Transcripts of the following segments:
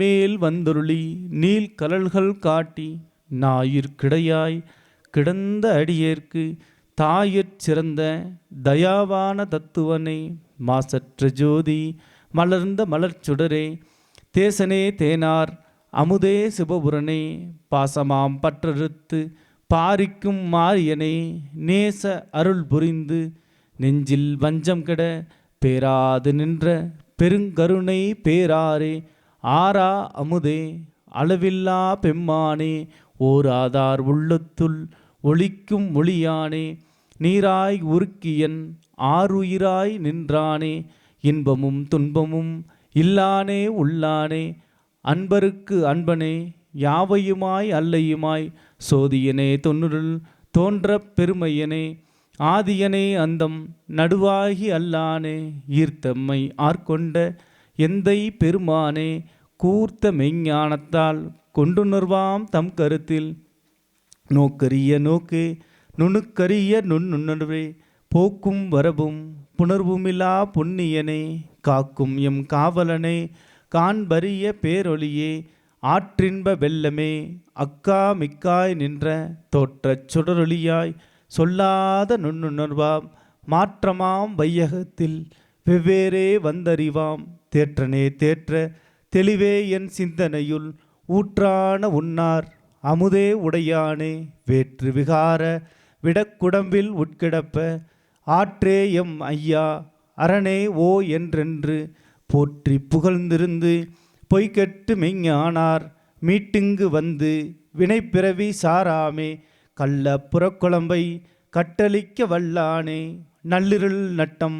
மேல் வந்தொருளி நீல் கலல்கள் காட்டி நாயிற் கிடையாய் கிடந்த அடியேற்கு தாயிற் சிறந்த தயாவான தத்துவனே மாசற்ற ஜோதி மலர்ந்த மலர்ச்சுடரே தேசனே தேனார் அமுதே சிவபுரனே பாசமாம் பற்றறுத்து பாரிக்கும் மாரியனே நேச அருள் புரிந்து நெஞ்சில் வஞ்சம் கெட பேராது நின்ற பெருங்கருணை பேராரே ஆரா அமுதே அளவில்லா பெம்மானே ஓர் ஆதார் உள்ளத்துள் ஒளிக்கும் ஒளியானே நீராய் உருக்கியன் ஆறுயிராய் நின்றானே இன்பமும் துன்பமும் இல்லானே உள்ளானே அன்பருக்கு அன்பனே யாவையுமாய் அல்லையுமாய் சோதியனே தொன்னுருள் தோன்றப் பெருமையனே ஆதியனே அந்தம் நடுவாகி அல்லானே ஈர்த்தம்மை ஆர்கொண்ட எந்தை பெருமானே கூர்த்த மெஞ்ஞானத்தால் கொண்டுணர்வாம் தம் கருத்தில். நோக்கரிய நோக்கு நுணுக்கரிய நுண்ணுணர்வே போக்கும் வரவும் புணர்வுமில்லா பொன்னியனே காக்கும் எம் காவலனே காண்பரிய பேரொளியே ஆற்றின்ப வெள்ளமே அக்கா மிக்காய் நின்ற தோற்றச் சுடரொளியாய் சொல்லாத நுண்ணுணர்வாம் மாற்றமாம் வையகத்தில். வெவ்வேறே வந்தறிவாம். தேற்றனே தேற்ற தெளிவே என் சிந்தனையுள் ஊற்றான உன்னார். அமுதே உடையானே வேற்று விகார விடக்குடம்பில் உட்கிடப்ப. ஆற்றே எம் ஐயா அரணே ஓ என்றென்று போற்றி புகழ்ந்திருந்து பொய்கெட்டு மெய்ஞானார். மீட்டிங்கு வந்து வினைப்பிறவி சாராமே கள்ள புறக்குழம்பை கட்டளிக்க வல்லானே. நள்ளிருள் நட்டம்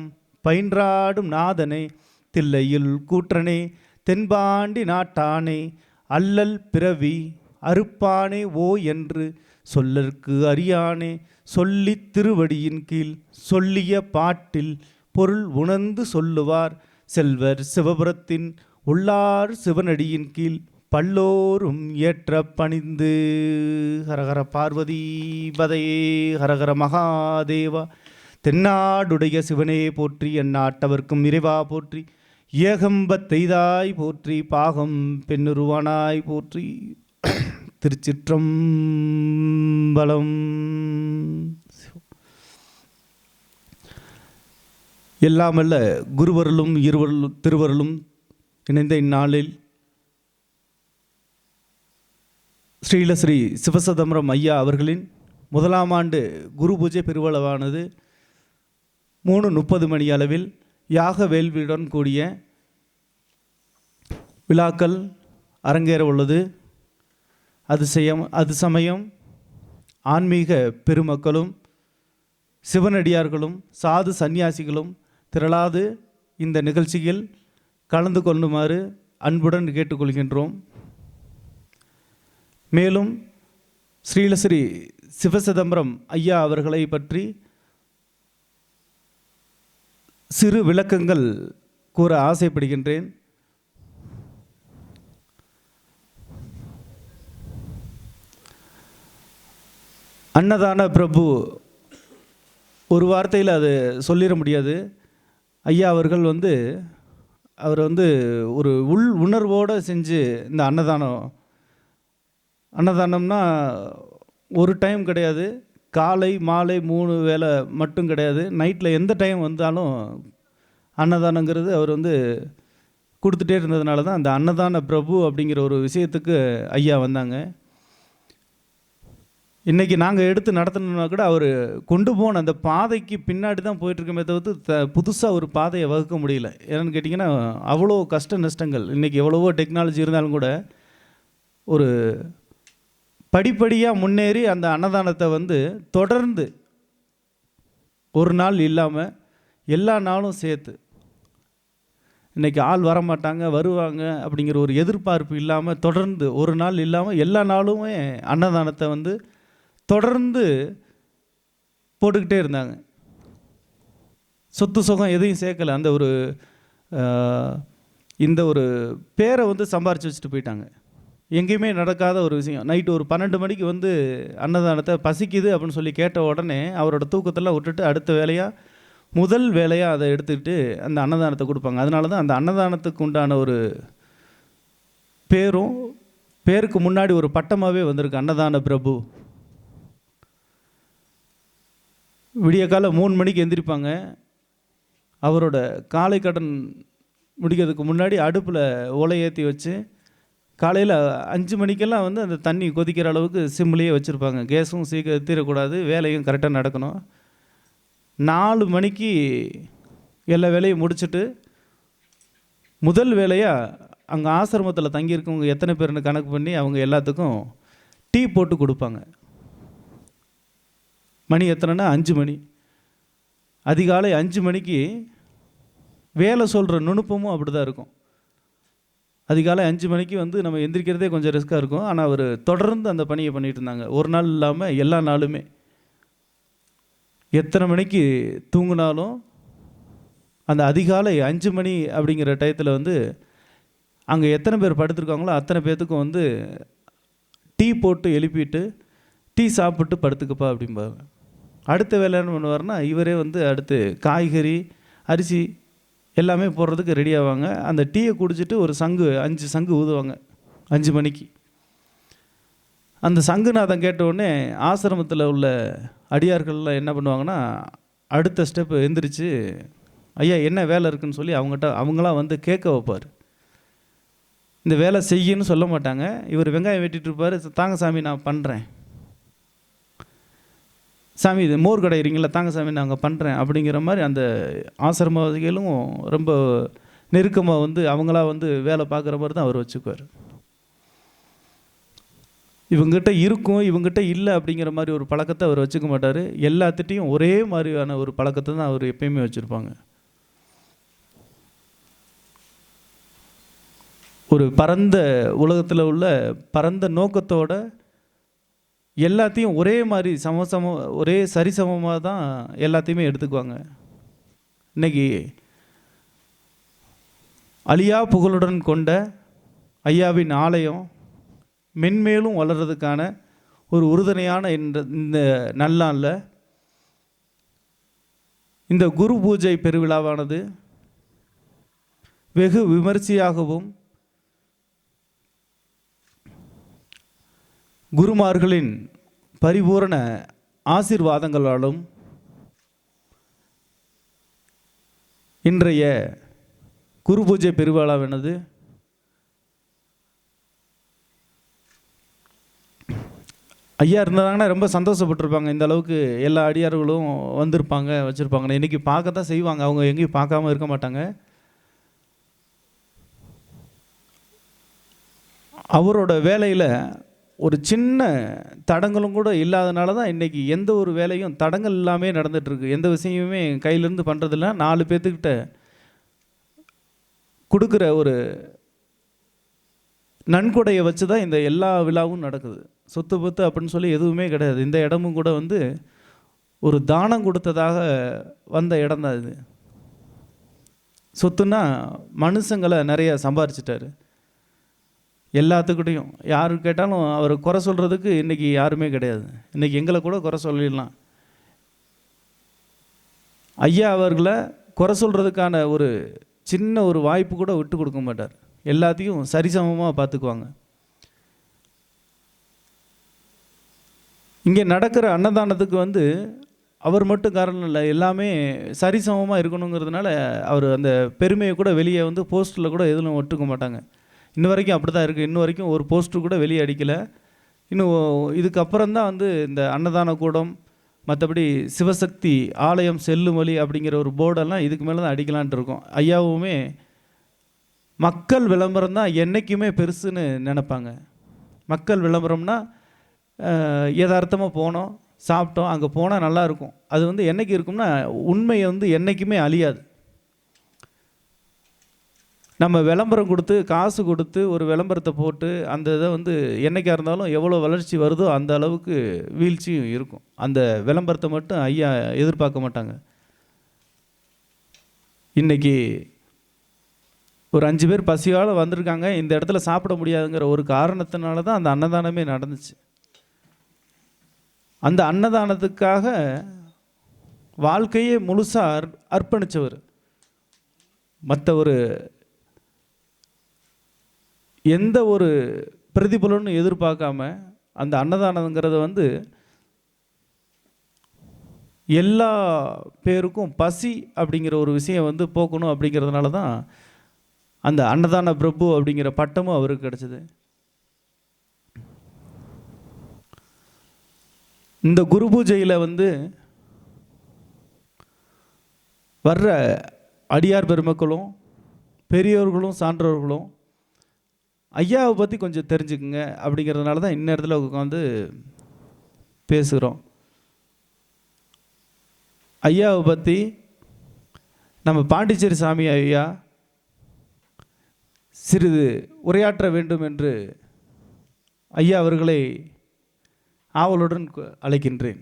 பயின்றாடும் நாதனே தில்லையில் கூற்றனே தென்பாண்டி நாட்டானே அல்லல் பிறவி அறுப்பானே ஓ என்று சொல்லற்கு அறியானே சொல்லித் திருவடியின் கீழ் சொல்லிய பாட்டில் பொருள் உணர்ந்து சொல்லுவார். செல்வர் சிவபுரத்தின் உள்ளார் சிவனடியின் கீழ் பல்லோரும் ஏற்ற பணிந்து. ஹரஹர பார்வதி பதையே ஹரஹர மகாதேவா. தென்னாடுடைய சிவனே போற்றி எந்நாட்டவர்க்கும் இறைவா போற்றி ஏகம்பத் தெய்தாய் போற்றி பாகம் பெண்ணுருவானாய் போற்றி திருச்சிற்றம்பலம். எல்லாமல்ல குருவருளும் இருவருளும் திருவருளும் இணைந்த இந்நாளில் ஸ்ரீலஸ்ரீ சிவசதம்பரம் ஐயா அவர்களின் முதலாம் ஆண்டு குரு பூஜை பெருவளவானது. மூணு முப்பது மணி அளவில் யாக வேள்வியுடன் கூடிய விழாக்கள் அரங்கேற உள்ளது. அது செய்யம் அது சமயம் ஆன்மீக பெருமக்களும் சிவனடியார்களும் சாது சந்நியாசிகளும் திரளாது இந்த நிகழ்ச்சியில் கலந்து கொள்ளுமாறு அன்புடன் கேட்டுக்கொள்கின்றோம். மேலும் ஸ்ரீலஸ்ரீ சிவசிதம்பரம் ஐயா அவர்களை பற்றி சிறு விளக்கங்கள் கூற ஆசைப்படுகின்றேன். அன்னதான பிரபு ஒரு வார்த்தையில் அது சொல்லிட முடியாது. ஐயா அவர்கள் வந்து அவர் வந்து ஒரு உள் உணர்வோடு செஞ்சு இந்த அன்னதானம். அன்னதானம்னா ஒரு டைம் கிடையாது. காலை மாலை மூணு வேளை மட்டும் கிடையாது. நைட்டில் எந்த டைம் வந்தாலும் அன்னதானங்கிறது அவர் வந்து கொடுத்துட்டே இருந்ததுனால தான் அந்த அன்னதான பிரபு அப்படிங்கிற ஒரு விஷயத்துக்கு ஐயா வந்தாங்க. இன்றைக்கி நாங்கள் எடுத்து நடத்தணும்னா கூட அவர் கொண்டு போன அந்த பாதைக்கு பின்னாடி தான் போயிட்டுருக்கமே தவிர்த்து த புதுசாக ஒரு பாதையை வகுக்க முடியல. ஏன்னு கேட்டிங்கன்னா அவ்வளோ கஷ்ட நஷ்டங்கள். இன்றைக்கி எவ்வளவோ டெக்னாலஜி இருந்தாலும் கூட ஒரு படிப்படியாக முன்னேறி அந்த அன்னதானத்தை வந்து தொடர்ந்து ஒரு நாள் இல்லாமல் எல்லா நாளும் சேர்த்து. இன்றைக்கி ஆள் வர மாட்டாங்க வருவாங்க அப்படிங்கிற ஒரு எதிர்பார்ப்பு இல்லாமல் தொடர்ந்து ஒரு நாள் இல்லாமல் எல்லா நாளுமே அன்னதானத்தை வந்து தொடர்ந்து போட்டுக்கிட்டே இருந்தாங்க. சொத்து சுகம் எதையும் சேர்க்கலை. அந்த ஒரு இந்த ஒரு பேரை வந்து சம்பாரித்து வச்சுட்டு போயிட்டாங்க. எங்கேயுமே நடக்காத ஒரு விஷயம். நைட்டு ஒரு பன்னெண்டு மணிக்கு வந்து அன்னதானத்தை பசிக்குது அப்படின்னு சொல்லி கேட்ட உடனே அவரோட தூக்கத்தெல்லாம் விட்டுட்டு அடுத்த வேலையாக முதல் வேலையாக அதை எடுத்துக்கிட்டு அந்த அன்னதானத்தை கொடுப்பாங்க. அதனால தான் அந்த அன்னதானத்துக்கு உண்டான ஒரு பேரும் பேருக்கு முன்னாடி ஒரு பட்டமாகவே வந்திருக்கு. அன்னதான பிரபு. விடிய காலை மூணு மணிக்கு எந்திரிப்பாங்க. அவரோட காலை கடன் முடிக்கிறதுக்கு முன்னாடி அடுப்பில் ஓலை ஏற்றி வச்சு காலையில் அஞ்சு மணிக்கெல்லாம் வந்து அந்த தண்ணி கொதிக்கிற அளவுக்கு சிம்லேயே வச்சுருப்பாங்க. கேஸும் சீக்கிரம் தீரக்கூடாது வேலையும் கரெக்டாக நடக்கணும். நாலு மணிக்கு எல்லா வேலையும் முடிச்சுட்டு முதல் வேலையாக அங்கே ஆசிரமத்தில் தங்கியிருக்கவங்க எத்தனை பேர்னு கணக்கு பண்ணி அவங்க எல்லாத்துக்கும் டீ போட்டு கொடுப்பாங்க. மணி எத்தனைன்னா அஞ்சு மணி. அதிகாலை அஞ்சு மணிக்கு வேலை சொல்கிற நுணுப்பமும் அப்படி தான் இருக்கும். அதிகாலை அஞ்சு மணிக்கு வந்து நம்ம எந்திரிக்கிறதே கொஞ்சம் ரிஸ்க்காக இருக்கும். ஆனால் அவர் தொடர்ந்து அந்த பணியை பண்ணிகிட்டு இருந்தாங்க. ஒரு நாள் இல்லாமல் எல்லா நாளுமே. எத்தனை மணிக்கு தூங்கினாலும் அந்த அதிகாலை அஞ்சு மணி அப்படிங்கிற டயத்தில் வந்து அங்கே எத்தனை பேர் படுத்துருக்காங்களோ அத்தனை பேர்த்துக்கும் வந்து டீ போட்டு எழுப்பிட்டு டீ சாப்பிட்டு படுத்துக்கப்பா அப்படிம்பாங்க. அடுத்த வேலை என்ன பண்ணுவார்னா இவரே வந்து அடுத்து காய்கறி அரிசி எல்லாமே போடுறதுக்கு ரெடி ஆவாங்க. அந்த டீயை குடிச்சிட்டு ஒரு சங்கு அஞ்சு சங்கு ஊதுவாங்க. அஞ்சு மணிக்கு. அந்த சங்குநாதம் கேட்டவுடனே ஆசிரமத்தில் உள்ள அடியார்கள்லாம் என்ன பண்ணுவாங்கன்னா அடுத்த ஸ்டெப் எந்திரிச்சு ஐயா என்ன வேலை இருக்குன்னு சொல்லி அவங்ககிட்ட அவங்களாம் வந்து கேட்க வைப்பார். இந்த வேலை செய்யன்னு சொல்ல மாட்டாங்க. இவர் வெங்காயம் வெட்டிட்டு இருப்பார். தாங்க சாமி நான் பண்ணுறேன் சாமி இது மோர் கடையிறீங்களா தாங்க சாமி நாங்கள் பண்ணுறேன் அப்படிங்கிற மாதிரி அந்த ஆசிரமவாதிகளும் ரொம்ப நெருக்கமாக வந்து அவங்களா வந்து வேலை பார்க்குற மாதிரி தான் அவர் வச்சுக்குவார். இவங்ககிட்ட இருக்கும் இவங்ககிட்ட இல்லை அப்படிங்கிற மாதிரி ஒரு பழக்கத்தை அவர் வச்சுக்க மாட்டார். எல்லாத்திட்டையும் ஒரே மாதிரியான ஒரு பழக்கத்தை தான் அவர் எப்பயுமே வச்சுருப்பாங்க. ஒரு பரந்த உலகத்தில் உள்ள பரந்த நோக்கத்தோட எல்லாத்தையும் ஒரே மாதிரி சமசம ஒரே சரிசமமாக தான் எல்லாத்தையுமே எடுத்துக்குவாங்க. இன்னைக்கு அழியா புகழுடன் கொண்ட ஐயாவின் ஆலயம் மென்மேலும் வளர்கிறதுக்கான ஒரு உறுதுணையான இந்த இந்த நல்லாளில் இந்த குரு பூஜை பெருவிழாவானது வெகு விமர்சையாகவும் குருமார்களின் பரிபூரண ஆசீர்வாதங்களாலும் இன்றைய குரு பூஜை பெருவிழாவானது ஐயா இருந்தாங்கன்னா ரொம்ப சந்தோஷப்பட்டிருப்பாங்க. இந்த அளவுக்கு எல்லா அடியார்களும் வந்திருப்பாங்க வச்சுருப்பாங்க. இன்றைக்கி பார்க்க தான் செய்வாங்க. அவங்க எங்கேயும் பார்க்காம இருக்க மாட்டாங்க. அவரோட வேலையில் ஒரு சின்ன தடங்களும் கூட இல்லாதனால தான் இன்றைக்கி எந்த ஒரு வேலையும் தடங்கள் இல்லாமல் நடந்துகிட்ருக்கு எந்த விஷயமுமே கையிலேருந்து பண்ணுறதில்ல நாலு பேர்த்துக்கிட்ட கொடுக்குற ஒரு நன்கொடையை வச்சு தான் இந்த எல்லா விழாவும் நடக்குது. சொத்து பத்து அப்படின்னு சொல்லி எதுவுமே கிடையாது. இந்த இடமும் கூட வந்து ஒரு தானம் கொடுத்ததாக வந்த இடம் தான் இது. சொத்துன்னா மனுஷங்களை நிறைய சம்பாரிச்சிட்டாரு. எல்லாத்துக்கிட்டையும். யார் கேட்டாலும் அவர் குறை சொல்கிறதுக்கு இன்றைக்கி யாருமே கிடையாது. இன்றைக்கி எங்களை கூட குறை சொல்லிடலாம். ஐயா அவர்களை குறை சொல்கிறதுக்கான ஒரு சின்ன ஒரு வாய்ப்பு கூட விட்டு கொடுக்க மாட்டார். எல்லாத்தையும் சரிசமமாக பார்த்துக்குவாங்க. இங்கே நடக்கிற அன்னதானத்துக்கு வந்து அவர் மட்டும் காரணம் இல்லை எல்லாமே சரிசமமாக இருக்கணுங்கிறதுனால அவர் அந்த பெருமையை கூட வெளியே வந்து போஸ்ட்டில் கூட எதுவும் ஒட்டுக்க மாட்டாங்க. இன்ன வரைக்கும் அப்படி தான் இருக்குது இன்ன வரைக்கும் ஒரு போஸ்ட்டு கூட வெளியே அடிக்கலை. இன்னும் இதுக்கப்புறம் தான் வந்து இந்த அன்னதான கூடம் மற்றபடி சிவசக்தி ஆலயம் செல்லும் வழி அப்படிங்கிற ஒரு போர்டெல்லாம் இதுக்கு மேலே தான் அடிக்கலான்ட்டு இருக்கோம். ஐயாவுமே மக்கள் விளம்பரம் தான் என்றைக்குமே பெருசுன்னு நினப்பாங்க. மக்கள் விளம்பரம்னா யதார்த்தமாக போனோம் சாப்பிட்டோம் அங்கே போனால் நல்லாயிருக்கும் அது வந்து என்றைக்கு இருக்கும்னா உண்மையை வந்து என்றைக்குமே அழியாது. நம்ம விளம்பரம் கொடுத்து காசு கொடுத்து ஒரு விளம்பரத்தை போட்டு அந்த இதை வந்து என்றைக்காக இருந்தாலும் எவ்வளோ வளர்ச்சி வருதோ அந்த அளவுக்கு வீழ்ச்சியும் இருக்கும். அந்த விளம்பரத்தை மட்டும் ஐயா எதிர்பார்க்க மாட்டாங்க. இன்றைக்கி ஒரு அஞ்சு பேர் பசியால் வந்திருக்காங்க. இந்த இடத்துல சாப்பிட முடியாதுங்கிற ஒரு காரணத்தினால தான் அந்த அன்னதானமே நடந்துச்சு. அந்த அன்னதானத்துக்காக வாழ்க்கையே முழுசாக அர் அர்ப்பணித்தவர் மற்ற ஒரு எந்த ஒரு பிரதிபலனும் எதிர்பார்க்காம அந்த அன்னதானங்கிறது வந்து எல்லா பேருக்கும் பசி அப்படிங்கிற ஒரு விஷயம் வந்து போக்கணும் அப்படிங்கிறதுனால தான் அந்த அன்னதான பிரபு அப்படிங்கிற பட்டமும் அவருக்கு கிடச்சிது. இந்த குரு பூஜையில் வந்து வர்ற அடியார் பெருமக்களும் பெரியோர்களும் சான்றோர்களும் ஐயாவை பற்றி கொஞ்சம் தெரிஞ்சுக்குங்க. அப்படிங்கிறதுனால தான் இந்நேரத்தில் உட்காந்து பேசுகிறோம் ஐயாவை பற்றி நம்ம பாண்டிச்சேரி சாமி ஐயா சிறிது உரையாற்ற வேண்டும் என்று ஐயா அவர்களை ஆவலுடன் அழைக்கின்றேன்.